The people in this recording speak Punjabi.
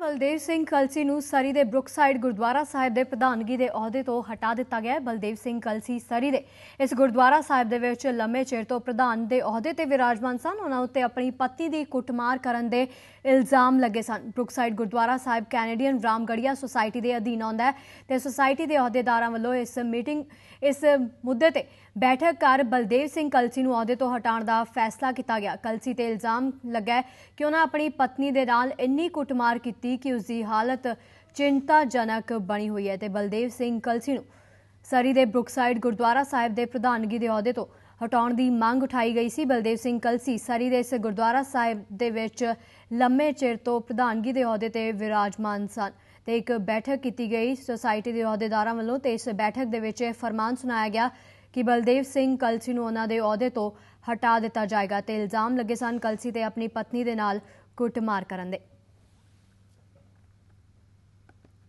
ਬਲਦੇਵ ਸਿੰਘ ਕਲਸੀ ਨੂੰ ਸਰੀ ਦੇ ਬਰੁਕਸਾਈਡ ਗੁਰਦੁਆਰਾ ਸਾਹਿਬ ਦੇ ਪ੍ਰਧਾਨਗੀ ਦੇ ਅਹੁਦੇ ਤੋਂ ਹਟਾ ਦਿੱਤਾ ਗਿਆ ਹੈ। ਬਲਦੇਵ ਸਿੰਘ ਕਲਸੀ ਸਰੀ ਦੇ ਇਸ ਗੁਰਦੁਆਰਾ ਸਾਹਿਬ ਦੇ ਵਿੱਚ ਲੰਮੇ ਚਿਰ ਤੋਂ ਪ੍ਰਧਾਨ ਦੇ ਅਹੁਦੇ ਤੇ ਵਿਰਾਜਮਾਨ ਸਨ। ਉਹਨਾਂ ਉੱਤੇ ਆਪਣੀ ਪਤਨੀ ਦੀ ਕੁੱਟਮਾਰ ਕਰਨ ਦੇ ਇਲਜ਼ਾਮ ਲੱਗੇ ਸਨ। Brookside Gurdwara Sahib Canadian Ramgarhia society ਦੇ ਅਧੀਨ ਆਉਂਦਾ ਹੈ ਤੇ ਸੁਸਾਇਟੀ ਦੇ ਅਹੁਦੇਦਾਰਾਂ ਵੱਲੋਂ ਇਸ ਮੀਟਿੰਗ, ਇਸ ਮੁੱਦੇ ਤੇ ਬੈਠਕ ਕਰ ਬਲਦੇਵ ਸਿੰਘ ਕਲਸੀ ਨੂੰ ਅਹੁਦੇ ਤੋਂ ਹਟਾਉਣ ਦਾ ਫੈਸਲਾ ਕੀਤਾ ਗਿਆ। ਕਲਸੀ ਤੇ ਇਲਜ਼ਾਮ ਲੱਗਾ ਕਿ ਉਹਨਾਂ ਆਪਣੀ ਪਤਨੀ ਦੇ ਨਾਲ ਇੰਨੀ ਕੁੱਟਮਾਰ ਕੀਤੀ ਕਿ ਉਸ ਦੀ ਹਾਲਤ ਚਿੰਤਾਜਨਕ ਬਣੀ ਹੋਈ ਹੈ ਤੇ ਬਲਦੇਵ ਸਿੰਘ ਕਲਸੀ ਨੂੰ ਸਰੀ ਦੇ ਬਰੁਕਸਾਈਡ ਗੁਰਦੁਆਰਾ ਸਾਹਿਬ ਦੇ ਪ੍ਰਧਾਨਗੀ ਦੇ ਅਹੁਦੇ ਤੋਂ ਹਟਾਉਣ ਦੀ ਮੰਗ ਉਠਾਈ ਗਈ ਸੀ। ਬਲਦੇਵ ਸਿੰਘ ਕਲਸੀ ਸਰੀ ਦੇ ਇਸ ਗੁਰਦੁਆਰਾ ਸਾਹਿਬ ਦੇ ਵਿੱਚ ਲੰਮੇ ਚਿਰ ਤੋਂ ਪ੍ਰਧਾਨਗੀ ਦੇ ਅਹੁਦੇ ਤੇ ਵਿਰਾਜਮਾਨ ਸਨ ਤੇ ਇੱਕ ਬੈਠਕ ਕੀਤੀ ਗਈ ਸੁਸਾਇਟੀ ਦੇ ਅਹੁਦੇਦਾਰਾਂ ਵੱਲੋਂ ਤੇ ਇਸ ਬੈਠਕ ਦੇ ਵਿੱਚ ਫਰਮਾਨ ਸੁਣਾਇਆ ਗਿਆ ਕਿ ਬਲਦੇਵ ਸਿੰਘ ਕਲਸੀ ਨੂੰ ਉਹਨਾਂ ਦੇ ਅਹੁਦੇ ਤੋਂ ਹਟਾ ਦਿੱਤਾ ਜਾਏਗਾ ਤੇ ਇਲਜ਼ਾਮ ਲੱਗੇ ਸਨ ਕਲਸੀ ਤੇ ਆਪਣੀ ਪਤਨੀ ਦੇ ਨਾਲ ਕੁੱਟਮਾਰ ਕਰਨ ਦੇ।